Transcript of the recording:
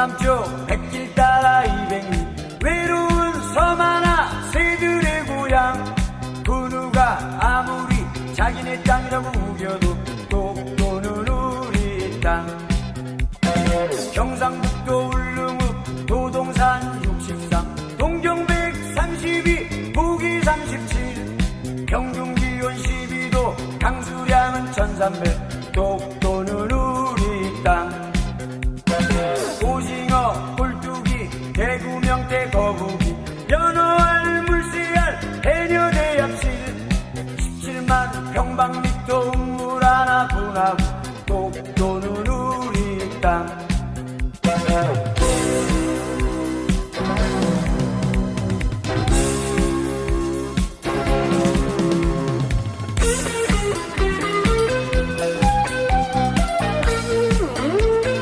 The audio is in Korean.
남쪽 백길 따라 이백리. 외로운 섬 하나 새들의 고향. 그 누가 아무리 자기네 땅이라고 우겨도 독도는 우리 땅. 경상북도 울릉읍 도동산 63 동경 132 북위 37 평균 기온 12도 강수량은 1300 독 명태, 거북이, 연어알, 물씨알, 해녀, 대합실. 17만 평방미터 우물 하나 분하고